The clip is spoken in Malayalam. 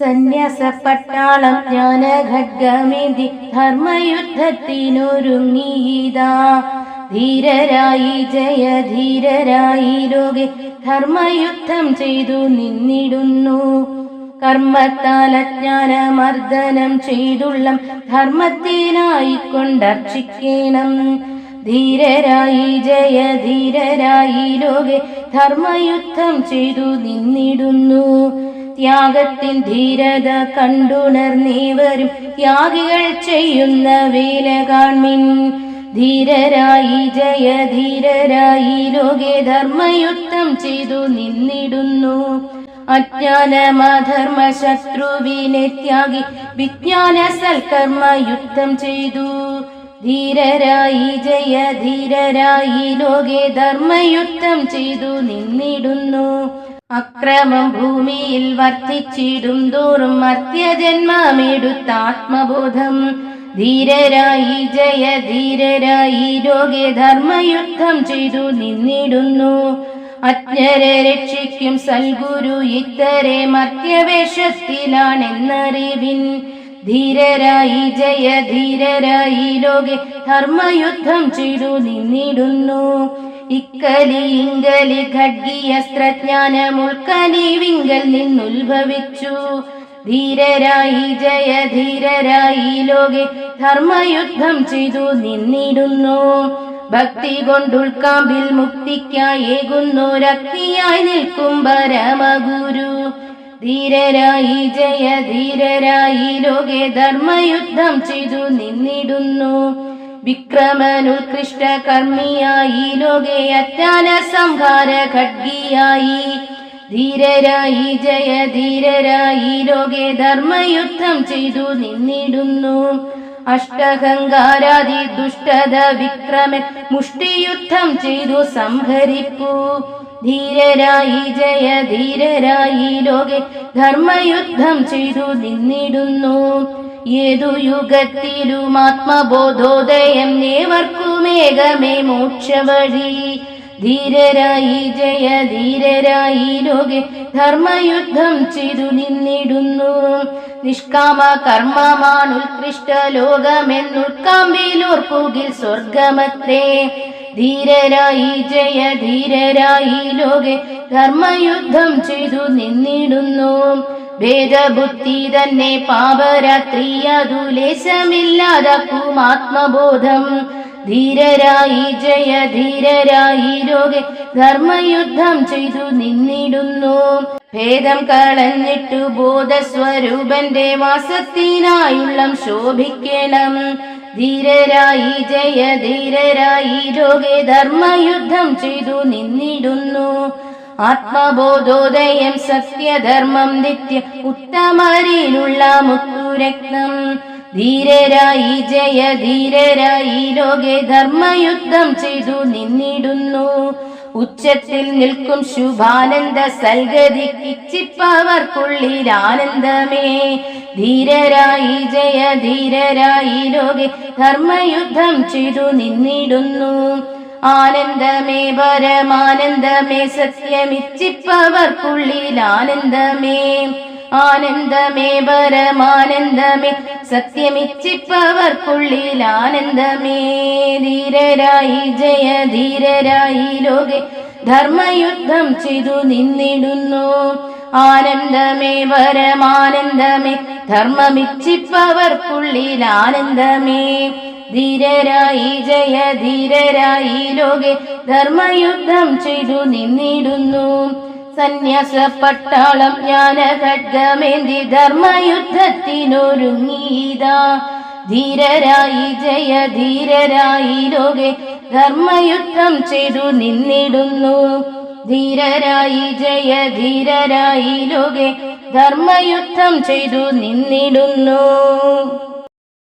സന്യാസപ്പട്ടാളം ജ്ഞാന ഖഡ്ഗമേന്തി ധർമ്മയുദ്ധത്തിനൊരുങ്ങിയതാ. ധീരരായി ജയ ധീരരായി ലോകെ ധർമ്മയുദ്ധം ചെയ്തു നിന്നിടുന്നു. കർമ്മത്താൽ അജ്ഞാനമർദ്ദനം ചെയ്തുള്ളം ധർമ്മത്തിനായി കൊണ്ടർച്ചിക്കണം. ധീരരായി ജയ ധീരരായി ലോകെ ധർമ്മയുദ്ധം ചെയ്തു നിന്നിടുന്നു. ത്യാഗത്തിൻ ധീരത കണ്ടുണർന്നീവരും ത്യാഗികൾ ചെയ്യുന്ന വേല കാൺമിൻ. ധീരരായി ജയ ധീരരായി ലോകെ ധർമ്മയുദ്ധം ചെയ്തു നിന്നിടുന്നു. അജ്ഞാനമധർമ്മ ശത്രുവിനെ ത്യാഗി വിജ്ഞാന സൽക്കർമ്മ യുദ്ധം ചെയ്തു. ധീരരായി ജയ ധീരരായി ലോകെ ധർമ്മയുദ്ധം ചെയ്തു നിന്നിടുന്നു. അക്രമം ഭൂമിയിൽ വർദ്ധിച്ചിടും തോറും മർത്യജന്മമെടുത്ത ആത്മബോധം ധീരരായി ജയ ധീരരായി ലോകെ ധർമ്മയുദ്ധം ചെയ്തു നിന്നിടുന്നു. അജ്ഞരെ രക്ഷിക്കും സൽഗുരു ഇത്തരെ മർത്യവേഷത്തിലാണെന്നറിവിൻ. ധീരരായി ജയ ധീരരായി ലോകെ ധർമ്മയുദ്ധം ചെയ്തു നിന്നിടുന്നു. ഇക്കലി ഇങ്കലി ഖഡ്ഗിയസ്ത്രജ്ഞാനമുൾക്കലി വിങ്കൽ നിന്നുത്ഭവിച്ചു. ധീരരായി ജയ ധീരരായി ലോകെ ധർമ്മയുദ്ധം ചെയ്തു നിന്നിടുന്നു. ഭക്തി കൊണ്ടുൾക്കാമ്പിൽ മുക്തിക്കായേകുന്നു രക്തിയായി നിൽക്കും പരമഗുരു. ധീരരായി ജയ ധീരരായി ലോകെ ധർമ്മയുദ്ധം ചെയ്തു നിന്നിടുന്നു. വിക്രമനുത്കൃഷ്ട കർമ്മിയായി ലോകെ അജ്ഞാന സംഹാര ഖഡ്ഗിയായി. ധീരരായി ജയ ധീരരായി ലോകെ ധർമ്മയുദ്ധം ചെയ്തു നിന്നിടുന്നു. അഷ്ടഹങ്കാരാദി ദുഷ്ടത വിക്രമൻ മുഷ്ടിയുദ്ധം ചെയ്തു സംഹരിപ്പു. ധീരരായി ജയ ധീരരായി ലോകെ ധർമ്മയുദ്ധം ചെയ്തു നിന്നിടുന്നു. ഏതു യുഗത്തിലും ആത്മബോധോദയം നേവർക്കുമേകമേ മോക്ഷവഴി. ധീരരായി ജയ ധീരരായി ലോകെ ധർമ്മയുദ്ധം ചെയ്തു നിന്നിടുന്നു. നിഷ്കാമ കർമ്മമാണ് ഉത്കൃഷ്ട ലോകമെന്നുൾക്കാമ്പിലോർപ്പുകിൽ സ്വർഗമത്രേ ധീരരായി ജയ ധീരരായി ലോകെ ധർമ്മയുദ്ധം ചെയ്തു നിന്നിടുന്നു. ഭേദബുദ്ധി തന്നെ പാപരാത്രിയതു ലേശമില്ലാതാക്കും ആത്മബോധം. ധീരരായി ജയ ധീരരായി ലോകെ ധർമ്മയുദ്ധം ചെയ്തു നിന്നിടുന്നു. ഭേദം കളഞ്ഞിട്ടു ബോധസ്വരൂപന്റെ വാസത്തിനായുള്ള ശോഭിക്കണം. ധീരരായി ജയ ധീരരായി ലോകെ ധർമ്മയുദ്ധം ചെയ്തു നിന്നിടുന്നു. ആത്മബോധോദയം സത്യധർമ്മം നിത്യ ഉത്തമരിലുള്ള മുത്തുരത്നം. ധീരരായി ജയ ധീരരായി ലോകെ ധർമ്മയുദ്ധം ചെയ്തു നിന്നിടുന്നു. ഉച്ചത്തിൽ നിൽക്കും ശുഭാനന്ദ സൽഗതി കിച്ചിപ്പവർക്കുള്ളിൽ ആനന്ദമേ ധീരരായി ജയ ധീരരായി ലോകെ ധർമ്മയുദ്ധം ചെയ്തു നിന്നിടുന്നു. ആനന്ദമേ പരമാനന്ദമേ സത്യമിച്ചിപ്പവർക്കുള്ളിൽ ആനന്ദമേ ആനന്ദമേ പരമാനന്ദമേ സത്യമിച്ചിപ്പവർക്കുള്ളിൽ ആനന്ദമേ. ധീരരായി ജയ ധീരരായി ലോകെ ധർമ്മയുദ്ധം ചെയ്തു നിന്നിടുന്നു. ആനന്ദമേ പരമാനന്ദമേ ധർമ്മമിച്ചിപ്പവർക്കുള്ളിൽ ആനന്ദമേ. ധീരരായി ജയ ധീരരായി ലോകെ ധർമ്മയുദ്ധം ചെയ്തു നിന്നിടുന്നു. സന്യാസപ്പട്ടാളം ജ്ഞാന ഖഡ്ഗമേന്തി ധർമ്മയുദ്ധത്തിനൊരുങ്ങീതാ ധീരരായി ജയ ധീരരായി ലോകെ ധർമ്മയുദ്ധം ചെയ്തു നിന്നിടുന്നു. ധീരരായി ജയ ധീരരായി ലോകെ ധർമ്മയുദ്ധം ചെയ്തു നിന്നിടുന്നു.